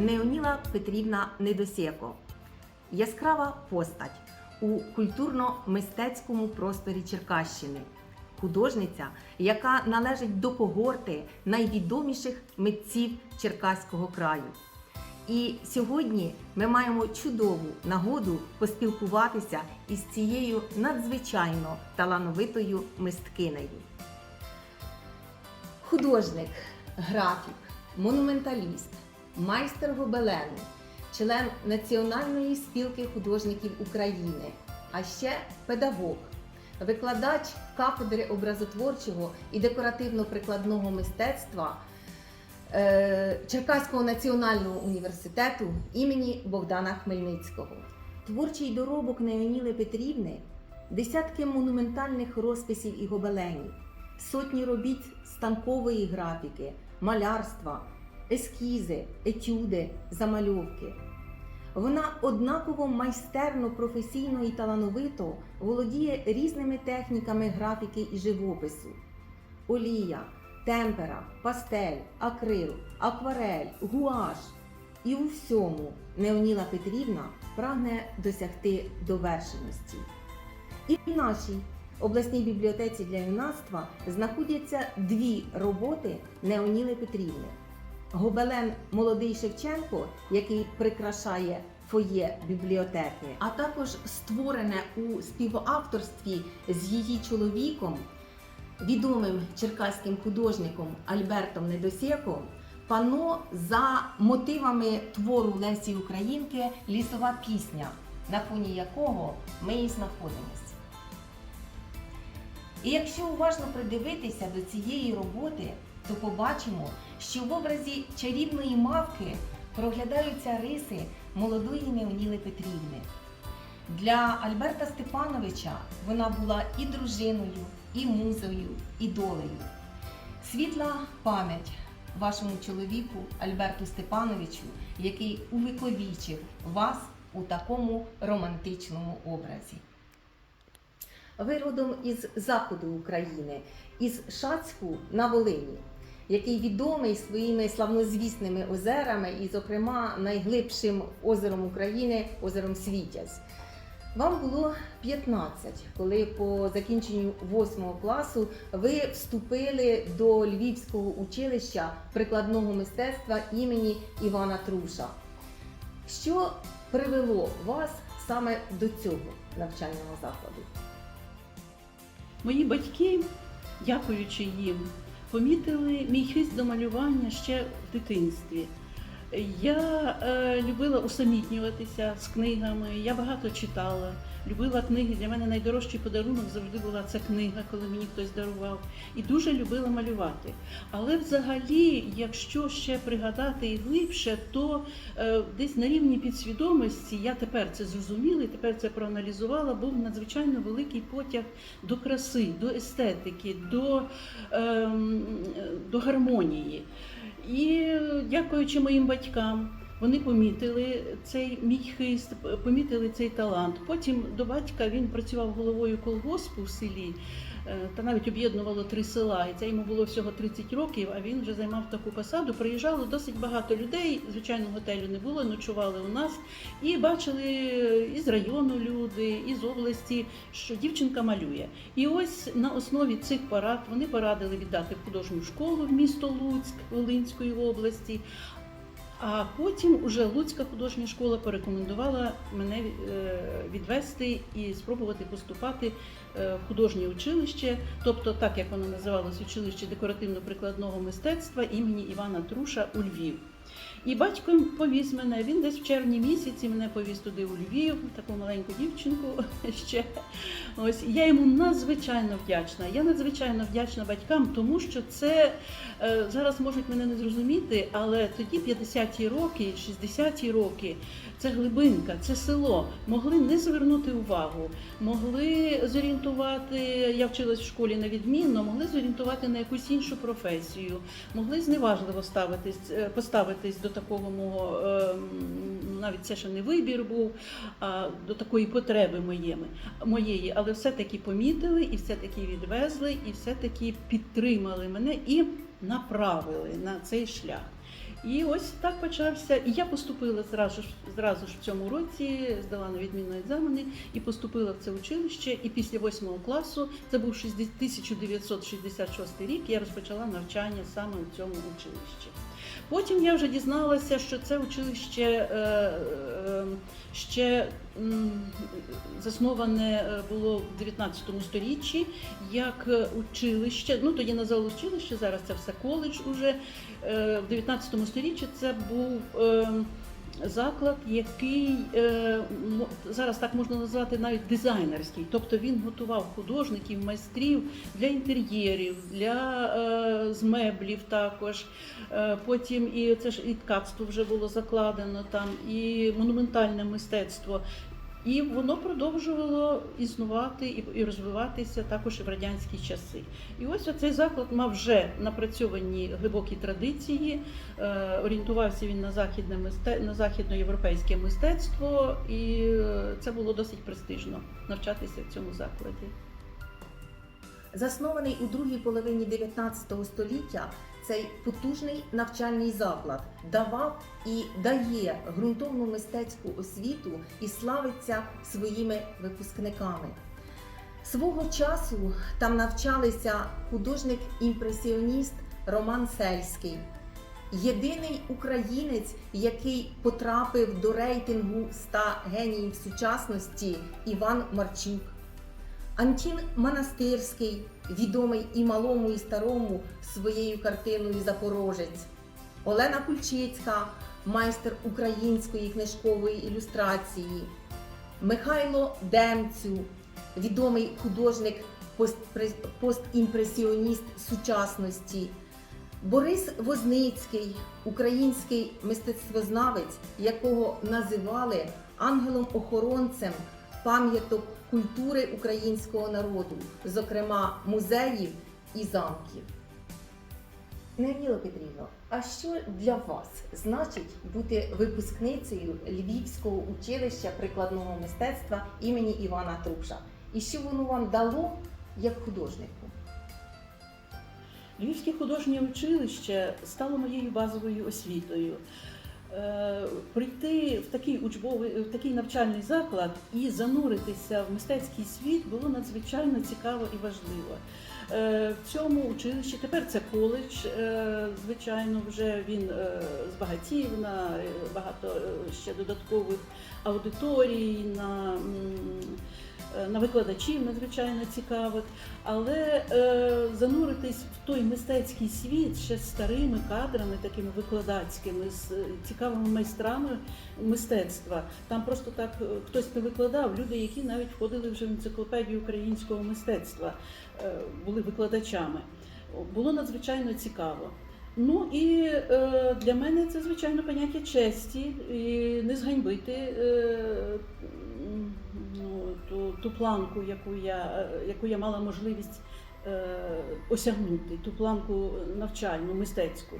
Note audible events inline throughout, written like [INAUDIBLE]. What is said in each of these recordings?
Неоніла Петрівна Недосєко. Яскрава постать у культурно-мистецькому просторі Черкащини. Художниця, яка належить до когорти найвідоміших митців Черкаського краю. І сьогодні ми маємо чудову нагоду поспілкуватися із цією надзвичайно талановитою мисткинею. Художник, графік, монументаліст, майстер гобелену, член Національної спілки художників України, а ще педагог, викладач кафедри образотворчого і декоративно-прикладного мистецтва е, Черкаського національного університету імені Богдана Хмельницького. Творчий доробок Неоніли Петрівни, десятки монументальних розписів і гобеленів, сотні робіт станкової графіки, малярства, ескізи, етюди, замальовки. Вона однаково майстерно, професійно і талановито володіє різними техніками графіки і живопису: олія, темпера, пастель, акрил, акварель, гуаш. І у всьому Неоніла Петрівна прагне досягти довершеності. І в нашій обласній бібліотеці для юнацтва знаходяться дві роботи Неоніли Петрівни. Гобелен Молодий Шевченко, який прикрашає фоє бібліотеки, а також створене у співавторстві з її чоловіком, відомим черкаським художником Альбертом Недосєко, пано за мотивами твору Лесі Українки Лісова пісня, на фоні якого ми і знаходимося. І якщо уважно придивитися до цієї роботи, то побачимо, що в образі чарівної мавки проглядаються риси молодої Неоніли Петрівни. Для Альберта Степановича вона була і дружиною, і музою, і долею. Світла пам'ять вашому чоловіку Альберту Степановичу, який увіковічив вас у такому романтичному образі. Ви родом із заходу України, із Шацьку на Волині, який відомий своїми славнозвісними озерами, і, зокрема, найглибшим озером України озером Світязь. Вам було 15, коли по закінченню 8 класу ви вступили до Львівського училища прикладного мистецтва імені Івана Труша. Що привело вас саме до цього навчального закладу? Мої батьки, дякуючи їм, помітили мій хист до малювання ще в дитинстві. Я е, любила усамітнюватися з книгами, я багато читала, любила книги. Для мене найдорожчий подарунок завжди була ця книга, коли мені хтось дарував. І дуже любила малювати. Але взагалі, якщо ще пригадати і глибше, то е, десь на рівні підсвідомості я тепер це зрозуміла і тепер це проаналізувала, був надзвичайно великий потяг до краси, до естетики, до, ем, до гармонії. І дякуючи моїм батькам, вони помітили цей мій хист, помітили цей талант. Потім до батька він працював головою колгоспу в селі. е, Та навіть об'єднувало три села, і це йому було всього 30 років, а він вже займав таку посаду. Приїжджало досить багато людей. Звичайно, готелю не було, ночували у нас і бачили із району люди, із області, що дівчинка малює. І ось на основі цих порад вони порадили віддати художню школу в місто Луцьк Волинської області. А потім уже Луцька художня школа порекомендувала мене е, відвести і спробувати поступати е, в художнє училище, тобто так як воно називалось училище декоративно-прикладного мистецтва імені Івана Труша у Львів. І батько повіз мене. Він десь в червні місяці мене повіз туди у Львів, таку маленьку дівчинку [LAUGHS] ще. Ось я йому надзвичайно вдячна. Я надзвичайно вдячна батькам, тому що це е, зараз можуть мене не зрозуміти, але тоді 50-ті роки, 60-ті роки, це глибинка, це село. Могли не звернути увагу, могли зорієнтувати. Я вчилась в школі на відмінно, могли зорієнтувати на якусь іншу професію, могли зневажливо ставитись, е, поставитись до такого мого е, навіть це ще не вибір був, а до такої потреби моєї, але все-таки помітили і все-таки відвезли, і все-таки підтримали мене і направили на цей шлях. І ось так почався. І я поступила зразу ж зразу ж в цьому році, здала на відмінно екзамени і поступила в це училище. І після восьмого класу, це був 1966 рік, я розпочала навчання саме у цьому училищі. Потім я вже дізналася, що це училище е, е, ще засноване е, було в 19 сторіччі як училище. Ну тоді називали училище, зараз це все коледж уже. В 19 сторіччі це був е, заклад, який е, зараз так можна назвати навіть дизайнерський. Тобто він готував художників, майстрів для інтер'єрів, для е, з меблів також. Е, Потім і це ж і ткацтво вже було закладено там, і монументальне мистецтво. І воно продовжувало існувати і, розвиватися також і в радянські часи. І ось цей заклад мав вже напрацьовані глибокі традиції. Е, орієнтувався він на західне мисте... на західноєвропейське мистецтво, і е, це було досить престижно навчатися в цьому закладі. Заснований у другій половині 19 століття, цей потужний навчальний заклад давав і дає ґрунтовну мистецьку освіту і славиться своїми випускниками. Свого часу там навчалися художник-імпресіоніст Роман Сельський, єдиний українець, який потрапив до рейтингу 100 геніїв сучасності Іван Марчук. Антін Монастирський, відомий і малому, і старому своєю картиною Запорожець, Олена Кульчицька, майстер української книжкової ілюстрації, Михайло Демцю, відомий художник постімпресіоніст сучасності, Борис Возницький, український мистецтвознавець, якого називали ангелом-охоронцем пам'яток культури українського народу, зокрема музеїв і замків. Невніла Петрівна, а що для вас значить бути випускницею Львівського училища прикладного мистецтва імені Івана Труша? І що воно вам дало як художнику? Львівське художнє училище стало моєю базовою освітою. Е, Прийти в такий учбовий, в такий навчальний заклад і зануритися в мистецький світ було надзвичайно цікаво і важливо. Е, В цьому училищі тепер це коледж, е, звичайно, вже він збагатів на багато ще додаткових аудиторій, на, на викладачів надзвичайно цікавих. Але е, зануритись в той мистецький світ ще з старими кадрами, такими викладацькими, з е, цікавими майстрами мистецтва. Там просто так е, хтось не викладав. Люди, які навіть входили вже в енциклопедію українського мистецтва, е, були викладачами. Було надзвичайно цікаво. Ну і е, для мене це звичайно поняття честі, і не зганьбити е, ну, ту, ту планку, яку я, е, яку я мала можливість е, осягнути, ту планку навчальну, мистецьку.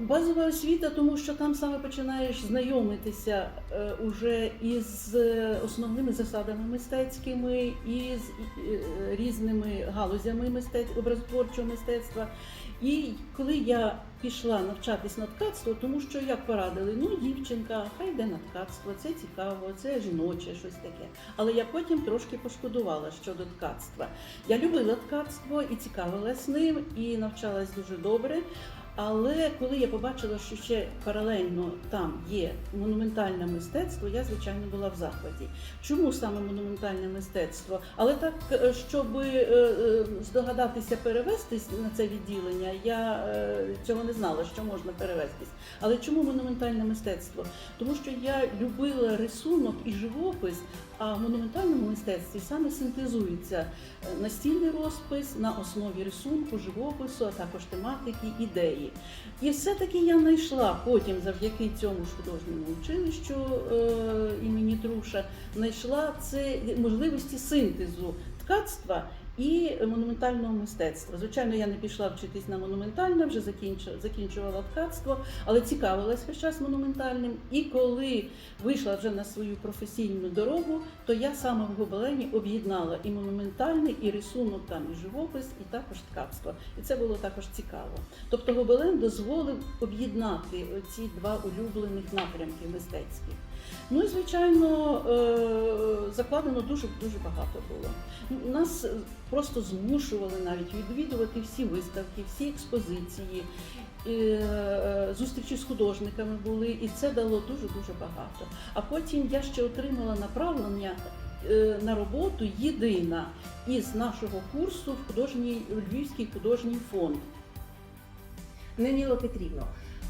Базова освіта, тому що там саме починаєш знайомитися е, уже із е, основними засадами мистецькими, і з е, різними галузями мистецтва, образотворчого мистецтва. І коли я пішла навчатись на ткацтво, тому що як порадили, ну дівчинка, хай йде на ткацтво, це цікаво, це жіноче, щось таке. Але я потім трошки пошкодувала щодо ткацтва. Я любила ткацтво і цікавилась ним, і навчалась дуже добре. Але коли я побачила, що ще паралельно там є монументальне мистецтво, я звичайно була в захваті. Чому саме монументальне мистецтво? Але так, е, щоб е, е, здогадатися перевестись на це відділення, я цього не знала, що можна перевестись. Але чому монументальне мистецтво? Тому що я любила рисунок і живопис, а в монументальному мистецтві саме синтезується е, настільний розпис на основі рисунку, живопису, а також тематики, ідеї. І все-таки я знайшла потім, завдяки цьому ж художньому училищу е, імені Труша, знайшла це можливості синтезу ткацтва і монументального мистецтва. Звичайно, я не пішла вчитись на монументальне, вже закінчу- закінчувала ткацтво, але цікавилась весь час монументальним. І коли вийшла вже на свою професійну дорогу, то я саме в гобелені об'єднала і монументальний, і рисунок, там, і живопис, і також ткацтво. І це було також цікаво. Тобто гобелен дозволив об'єднати ці два улюблених напрямки мистецькі. Ну і звичайно, е, закладено дуже дуже багато було. Нас просто змушували навіть відвідувати всі виставки, всі експозиції. е, Зустрічі з художниками були, і це дало дуже дуже багато. А потім я ще отримала направлення е, на роботу єдина із нашого курсу в художній Львівський художній фонд. Неніло Петрівно,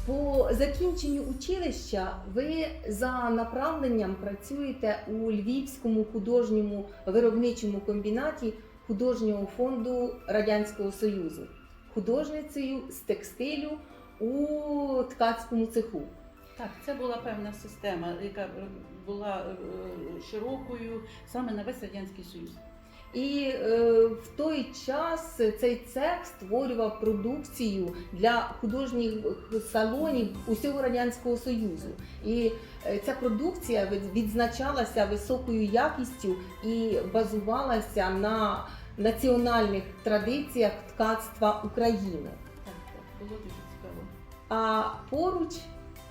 по закінченню училища ви за направленням працюєте у Львівському художньому виробничому комбінаті художнього фонду Радянського Союзу, художницею з текстилю у ткацькому цеху. Так, це була певна система, яка була е, широкою саме на весь радянський союз. І е, в той час цей цех створював продукцію для художніх салонів усього радянського союзу. І е, ця продукція відзначалася високою якістю і базувалася на національних традиціях ткацтва України. Так, так, було дуже цікаво. А поруч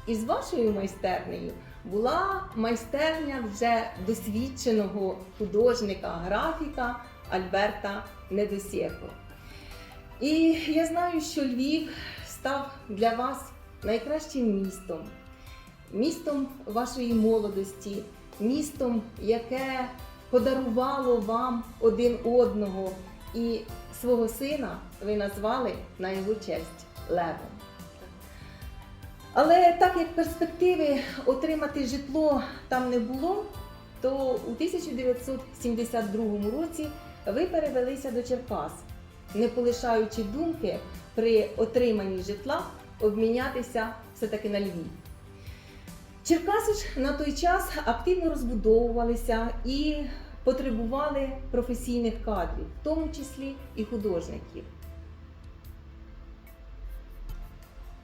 із вашою майстернею була майстерня вже досвідченого художника-графіка Альберта Недосєко. І я знаю, що Львів став для вас найкращим містом, містом вашої молодості, містом, яке подарувало вам один одного, і свого сина ви назвали на його честь Левом. Але так як перспективи отримати житло там не було, то у 1972 році ви перевелися до Черкас, не полишаючи думки при отриманні житла обмінятися все-таки на Львів. Черкаси ж на той час активно розбудовувалися і потребували професійних кадрів, в тому числі і художників.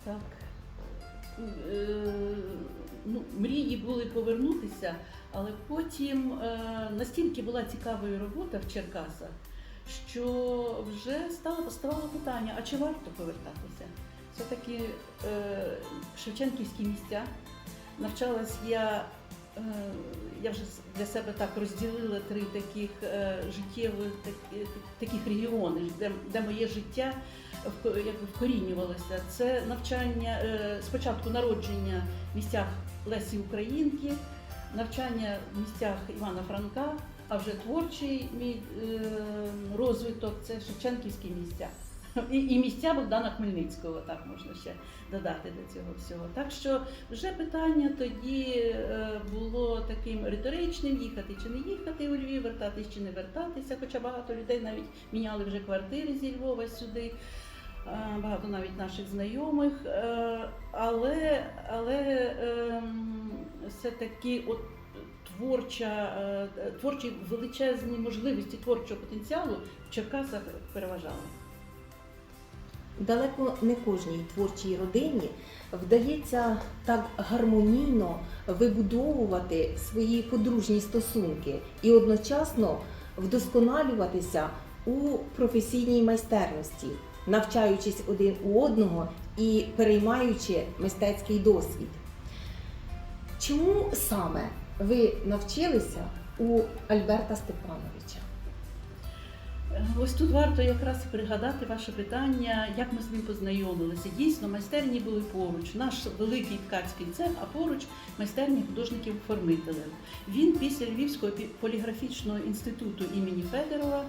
Так. Е, ну, мрії були повернутися, але потім е, настільки була цікавою робота в Черкасах, що вже стало поставало питання: а чи варто повертатися? Все-таки е, Шевченківські місця. Навчалась я, я вже для себе так розділила три таких життєвих таких регіони, де, де моє життя якби вкорінювалося. Це навчання е, спочатку народження в місцях Лесі Українки, навчання в місцях Івана Франка, а вже творчий мій е, розвиток це Шевченківські місця. І, і місця Богдана Хмельницького, так можна ще додати до цього всього. Так що вже питання тоді е, було таким риторичним: їхати чи не їхати у Львів, вертатись чи не вертатися. Хоча багато людей навіть міняли вже квартири зі Львова сюди. Е, Багато навіть наших знайомих, Е, але, але ем, все-таки от творча, е, творчі величезні можливості творчого потенціалу в Черкасах переважали. Далеко не кожній творчій родині вдається так гармонійно вибудовувати свої подружні стосунки і одночасно вдосконалюватися у професійній майстерності, навчаючись один у одного і переймаючи мистецький досвід. Чому саме ви навчилися у Альберта Степановича? Ось тут варто якраз пригадати ваше питання, як ми з ним познайомилися. Дійсно, майстерні були поруч. Наш великий ткацький цех, а поруч майстерні художників-формителів. Він після Львівського поліграфічного інституту імені Федорова е,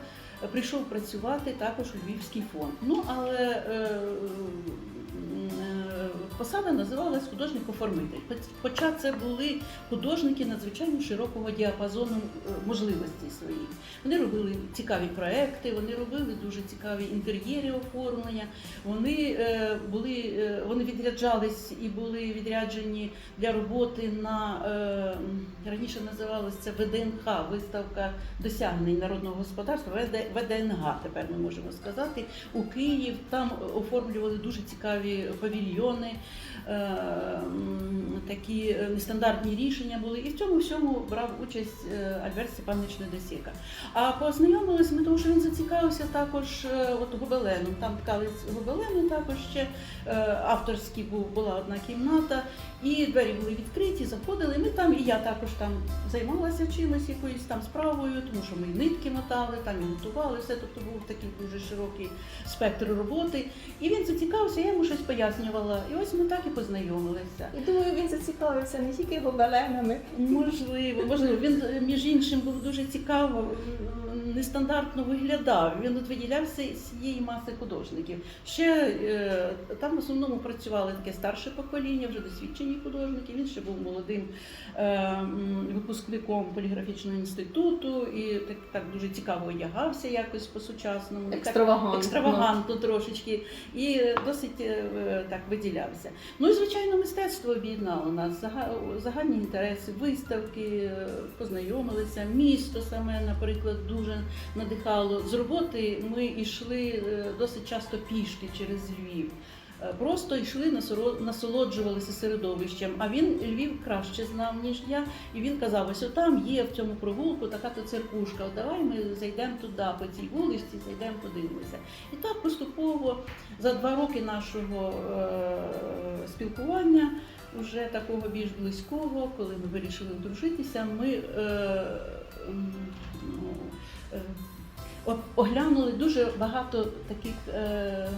прийшов працювати також у Львівський фонд. Ну але е, посада називалась художник-оформитель. Хоча це були художники надзвичайно широкого діапазону е, можливостей своїх. Вони робили цікаві проекти, вони робили дуже цікаві інтер'єри оформлення. Вони е, були е, вони відряджались і були відряджені для роботи на раніше називалось це ВДНХ, виставка досягнень народного господарства, ВД, ВДНГ, тепер ми можемо сказати, у Київ. Там оформлювали дуже цікаві павільйони, такі е, нестандартні рішення були. І в цьому всьому брав участь е, Альберт Степанович Недосіка. А познайомились ми, тому що він зацікавився також е, от гобеленом. Там ткали гобелени також ще е, авторські був, була одна кімната, і двері були відкриті, заходили. Ми там, і я також там займалася чимось, якоюсь там справою, тому що ми нитки мотали, там і готували все. Тобто був такий дуже широкий спектр роботи. І він зацікавився, я йому щось пояснювала. І ось ми так і познайомилися. І думаю, він зацікавився не тільки гобеленами. Можливо, можливо. Він е, між іншим був дуже цікаво, нестандартно виглядав. Він от виділявся з цієї маси художників. Ще е, там в основному працювали таке старше покоління, вже досвідчені художники. Він ще був молодим е, випускником поліграфічного інституту і так, так дуже цікаво одягався якось по-сучасному. Екстравагантно. екстравагантно трошечки і досить так виділявся. Ну і звичайно, мистецтво об'єднало нас, загальні інтереси, виставки, е, познайомилися. Місто саме, наприклад, дуже надихало. З роботи ми йшли е, досить часто пішки через Львів. Е, Просто йшли, насолоджувалися середовищем. А він Львів краще знав, ніж я. І він казав: ось там є в цьому провулку така то церквушка. От давай ми зайдемо туди, по цій вулиці, зайдемо, подивимося. І так поступово за два роки нашого е, спілкування, вже такого більш близького, коли ми вирішили одружитися, ми е, ну, е, оглянули дуже багато таких. Е,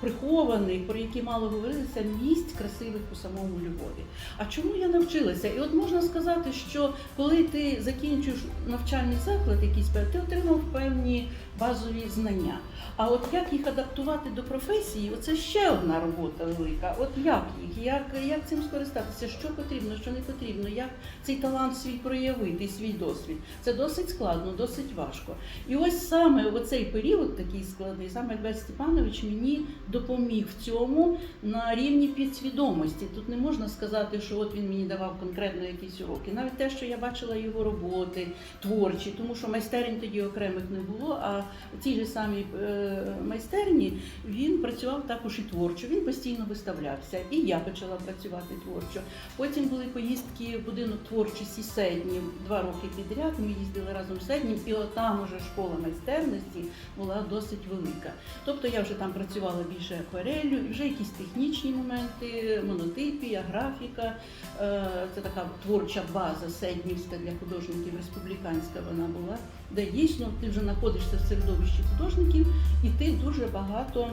Прихованих, про які мало говорилися, місць красивих у самому Львові. А чому я навчилася? І от можна сказати, що коли ти закінчуєш навчальний заклад, якийсь ти отримав певні базові знання. А от як їх адаптувати до професії, оце ще одна робота велика. От як їх, як, як цим скористатися, що потрібно, що не потрібно, як цей талант свій проявити, свій досвід. Це досить складно, досить важко. І ось саме оцей період такий складний, саме Альберт Степанович мені допоміг в цьому на рівні підсвідомості. Тут не можна сказати, що от він мені давав конкретно якісь уроки. Навіть те, що я бачила його роботи творчі, тому що майстерень тоді окремих не було. А в цій же самій е, майстерні він працював також і творчо. Він постійно виставлявся, і я почала працювати творчо. Потім були поїздки в будинок творчості Седнів два роки підряд. Ми їздили разом з Седнім, і от там уже школа майстерності була досить велика. Тобто я вже там працювала більше акварелью, і вже якісь технічні моменти, монотипія, графіка. Е, Це така творча база Седнівська для художників, республіканська вона була, де дійсно ти вже знаходишся в середовищі художників, і ти дуже багато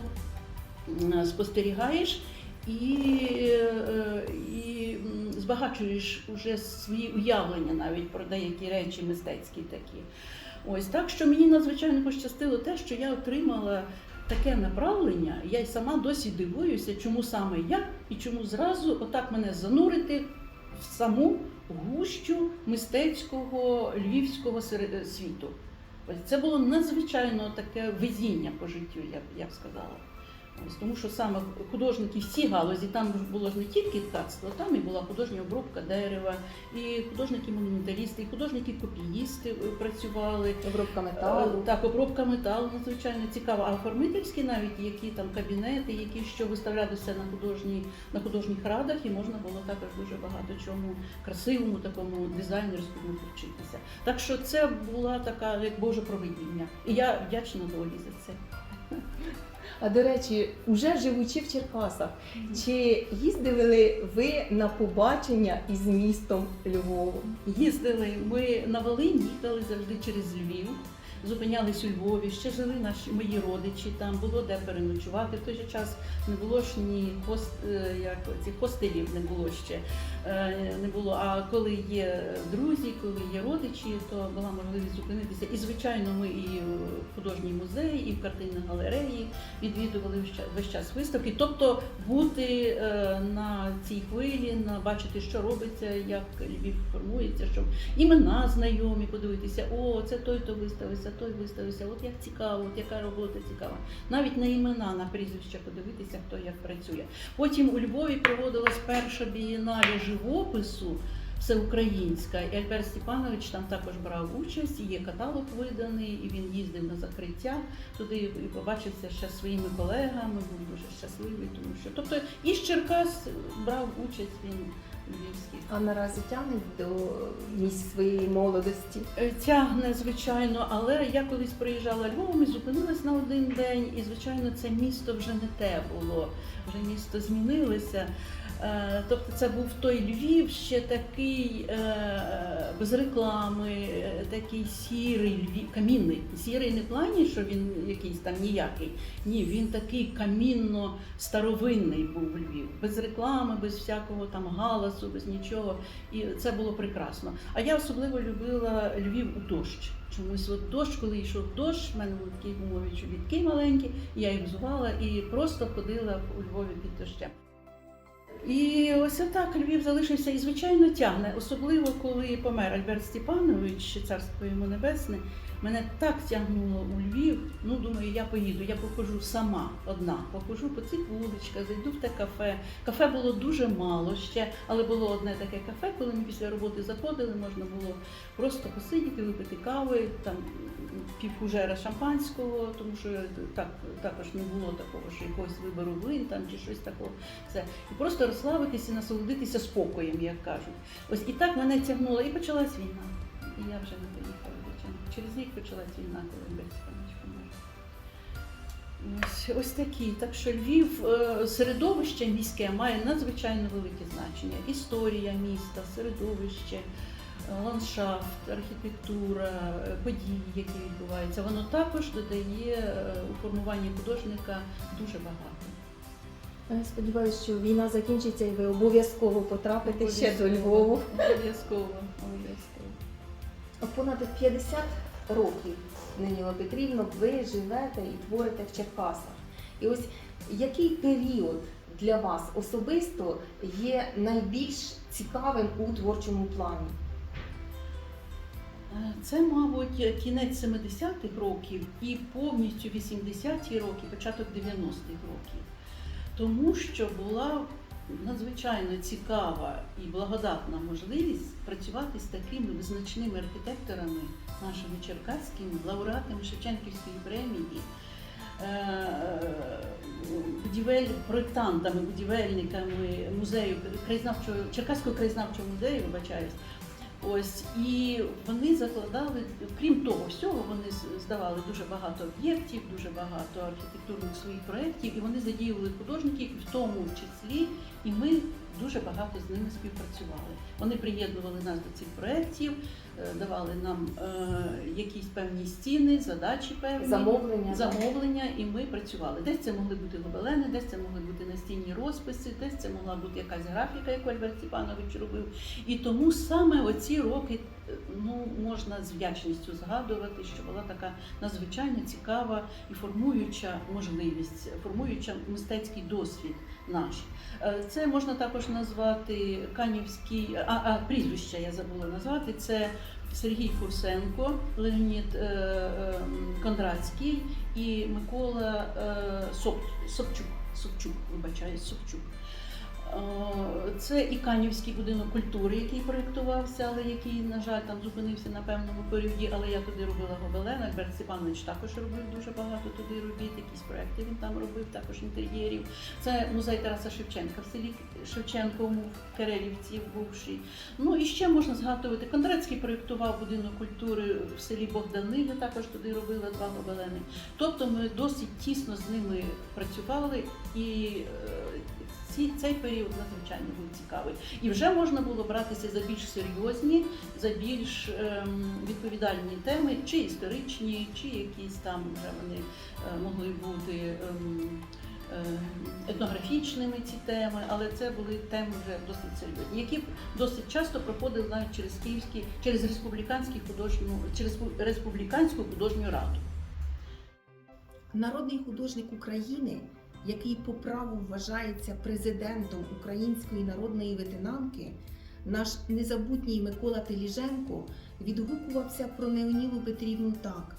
спостерігаєш. І, е, і збагачуєш уже свої уявлення навіть про деякі речі мистецькі такі. Ось так що мені надзвичайно пощастило те, що я отримала таке направлення. Я й сама досі дивуюся, чому саме я і чому зразу отак мене занурити в саму гущу мистецького львівського світу. Це було надзвичайно таке везіння по життю, я б я б сказала. Тому що саме художники всі галузі, там було ж не тільки ткацтво, там і була художня обробка дерева, і художники-монументалісти, і художники-копіїсти е, працювали. Обробка Е, металу. Так, обробка металу надзвичайно цікава. А оформительські навіть які там кабінети, які що виставлялися на художній на художніх радах, і можна було також дуже багато чому красивому такому дизайнерському вчитися. Так що це була така як Боже провидіння. І я вдячна долі за це. А до речі, уже живучи в Черкасах, чи їздили ви на побачення із містом Львовом? Їздили ми на Волинь, їхали завжди через Львів. Зупинялись у Львові, ще жили наші мої родичі, там було де переночувати. В той же час не було ж ні хост, е, як ці хостелів не було ще. е, Не було. А коли є друзі, коли є родичі, то була можливість зупинитися. І звичайно, ми і в художній музей, і в картинній галереї відвідували весь час- виставки. Тобто бути е, на цій хвилі, на бачити, що робиться, як Львів формується, щоб імена знайомі, подивитися, о, це той, то виставився, той виставився, от як цікаво, от яка робота цікава. Навіть на імена, на прізвища подивитися, хто як працює. Потім у Львові проводилась перша бієнале живопису. Всеукраїнська, і Альберт Степанович там також брав участь, є каталог виданий, і він їздив на закриття туди і побачився ще своїми колегами, був дуже щасливий, тому що тобто із Черкас брав участь він львівських. А наразі тягне до місць своєї молодості. Е, Тягне, звичайно, але я колись приїжджала Львовом і зупинилась на один день, і звичайно, це місто вже не те було. Вже місто змінилося. Е, Тобто це був той Львів, ще такий е, без реклами, е, такий сірий Львів, камінний. Сірий не плані, що він якийсь там ніякий. Ні, він такий камінно старовинний був Львів, без реклами, без всякого там галасу, без нічого. І це було прекрасно. А я особливо любила Львів у дощ. Чомусь от дощ, коли йшов дощ, в мене були такі гумові чобітки маленькі, я їх взувала і просто ходила у Львові під дощем. І ось отак Львів залишився і звичайно тягне, особливо коли помер Альберт Степанович, царство йому небесне. Мене так тягнуло у Львів. Ну думаю, я поїду. Я походжу сама одна. Походжу по цих вуличках, зайду в те кафе. Кафе було дуже мало ще, але було одне таке кафе, коли ми після роботи заходили, можна було просто посидіти, випити кави, там півфужера шампанського, тому що так також не було такого, що якогось вибору вин там чи щось такого. Все. І просто розслабитися, насолодитися спокоєм, як кажуть. Ось і так мене тягнуло, і почалась війна. І я вже не поїхала. Через рік почалась війна, коли Степанович помер. Ось, ось такі. Так що Львів, е, середовище міське має надзвичайно велике значення. Історія міста, середовище, е, ландшафт, архітектура, е, події, які відбуваються. Воно також додає у формуванні художника дуже багато. Я сподіваюся, що війна закінчиться і ви обов'язково потрапите ще до Обов'язково. Львову. Обов'язково, обов'язково. Понад 50 років, Ниніла Петрівна, ви живете і творите в Черкасах. І ось який період для вас особисто є найбільш цікавим у творчому плані? Е, Це, мабуть, кінець 70-х років і повністю 80-ті роки, початок 90-х років. Тому що була надзвичайно цікава і благодатна можливість працювати з такими визначними архітекторами, нашими черкаськими, лауреатами Шевченківської премії, е, будівель, проєктантами, будівельниками музею краєзнавчого Черкаського краєзнавчого музею, вибачаюсь. Ось і вони закладали, крім того всього, вони здавали дуже багато об'єктів, дуже багато архітектурних своїх проєктів, і вони задіювали художників, в тому числі, і ми дуже багато з ними співпрацювали. Вони приєднували нас до цих проєктів, давали нам е, якісь певні стіни, задачі певні Замовлення? замовлення, і ми працювали. Десь це могли бути гобелени, десь це могли бути настінні розписи, десь це могла бути якась графіка, яку Альберт Степанович робив. І тому саме оці роки е, ну, можна з вдячністю згадувати, що була така надзвичайно цікава і формуюча можливість, формуюча мистецький досвід наш. Е, Це можна також назвати Канівський, а, а прізвище я забула назвати. Це Сергій Фурсенко, Леонід е, е, Кондратський і Микола Соп, Собчук. Собчук, вибачаю, Собчук. Е, Це і Канівський будинок культури, який проєктувався, але який, на жаль, там зупинився на певному періоді. Але я туди робила гобелен. Альберт Степанович також робив дуже багато туди робіт, якісь проекти він там робив, також інтер'єрів. Це музей Тараса Шевченка в селі Шевченковому в Керелівці бувший. Ну і ще можна згадувати. Кондратський проєктував будинок культури в селі Богданили, також туди робили два гобелени. Тобто ми досить тісно з ними працювали і е, ці, цей період надзвичайно був цікавий. І вже можна було братися за більш серйозні, за більш ем, відповідальні теми, чи історичні, чи якісь там вже вони е, могли бути. Ем, е, Етнографічними ці теми, але це були теми вже досить серйозні, які досить часто проходили навіть через київські, через республіканські художню, через республіканську художню раду. Народний художник України, який по праву вважається президентом Української народної ветенанки, наш незабутній Микола Теліженко відгукувався про Неонілу Петрівну так: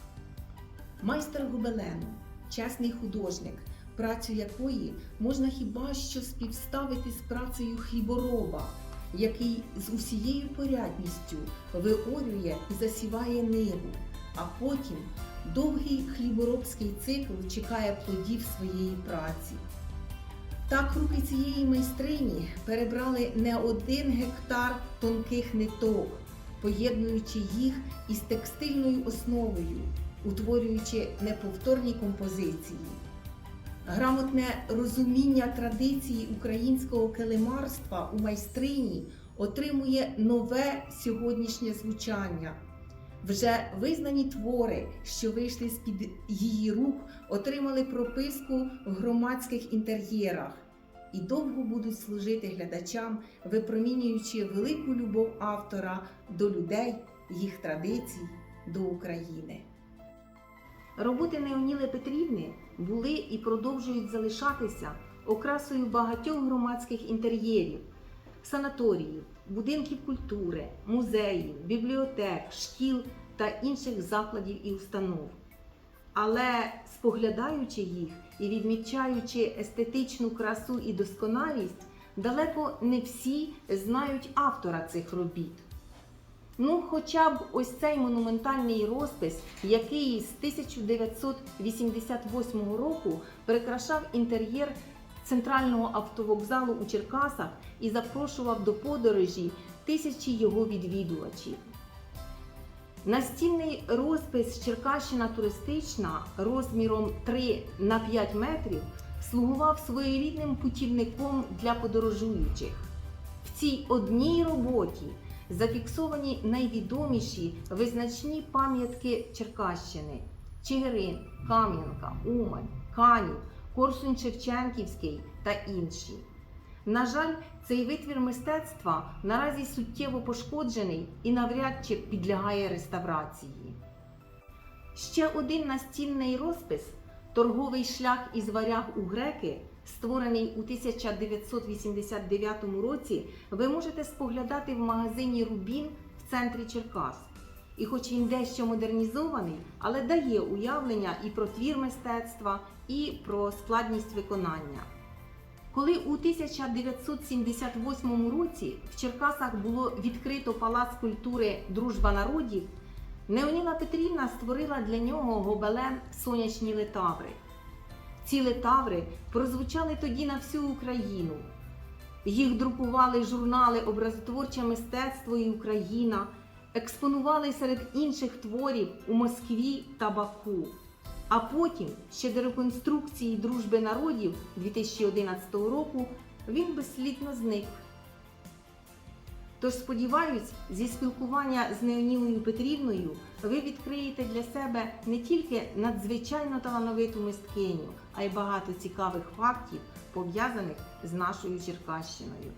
майстер гобелену, чесний художник, працю якої можна хіба що співставити з працею хлібороба, який з усією порядністю виорює і засіває ниву, а потім довгий хліборобський цикл чекає плодів своєї праці. Так руки цієї майстрині перебрали не один гектар тонких ниток, поєднуючи їх із текстильною основою, утворюючи неповторні композиції. Грамотне розуміння традиції українського килимарства у майстрині отримує нове сьогоднішнє звучання. Вже визнані твори, що вийшли з-під її рук, отримали прописку в громадських інтер'єрах і довго будуть служити глядачам, випромінюючи велику любов автора до людей, їх традицій, до України. Роботи Неоніли Петрівни були і продовжують залишатися окрасою багатьох громадських інтер'єрів, санаторіїв, будинків культури, музеїв, бібліотек, шкіл та інших закладів і установ. Але споглядаючи їх і відмічаючи естетичну красу і досконалість, далеко не всі знають автора цих робіт. Ну, хоча б ось цей монументальний розпис, який з 1988 року прикрашав інтер'єр центрального автовокзалу у Черкасах і запрошував до подорожі тисячі його відвідувачів. Настінний розпис Черкащина туристична розміром 3 на 5 метрів слугував своєрідним путівником для подорожуючих. В цій одній роботі зафіксовані найвідоміші визначні пам'ятки Черкащини: Чигирин, Кам'янка, Умань, Канів, Корсунь Шевченківський та інші. На жаль, цей витвір мистецтва наразі суттєво пошкоджений і навряд чи підлягає реставрації. Ще один настільний розпис Торговий шлях із варяг у греки, створений у 1989 році, ви можете споглядати в магазині Рубін в центрі Черкас. І хоч він дещо модернізований, але дає уявлення і про твір мистецтва, і про складність виконання. Коли у 1978 році в Черкасах було відкрито палац культури Дружба народів, Неоніла Петрівна створила для нього гобелен Сонячні летаври. Ці летаври прозвучали тоді на всю Україну. Їх друкували журнали Образотворче мистецтво і Україна, експонували серед інших творів у Москві та Баку. А потім, ще до реконструкції Дружби народів 2011 року, він безслідно зник. Тож сподіваюсь, зі спілкування з Неонілою Петрівною ви відкриєте для себе не тільки надзвичайно талановиту мисткиню, а й багато цікавих фактів, пов'язаних з нашою Черкащиною.